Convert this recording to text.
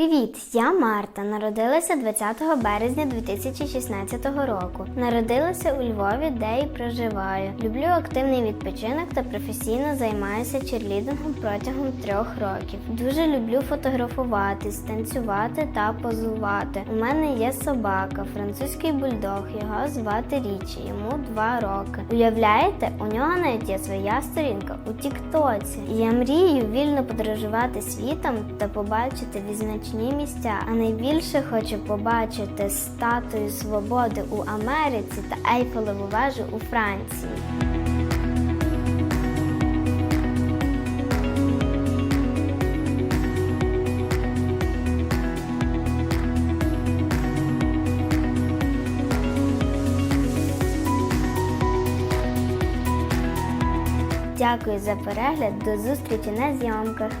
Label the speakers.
Speaker 1: Привіт, я Марта. Народилася 20 березня 2016 року. Народилася у Львові, де і проживаю. Люблю активний відпочинок та професійно займаюся черлідингом протягом трьох років. Дуже люблю фотографуватись, танцювати та позувати. У мене є собака, французький бульдог. Його звати Річі. Йому два роки. Уявляєте, у нього навіть є своя сторінка у Тіктоці. Я мрію вільно подорожувати світом та побачити відзначні місця. А найбільше хочу побачити статую свободи у Америці та Ейфелеву вежу у Франції. Дякую за перегляд. До зустрічі на зйомках.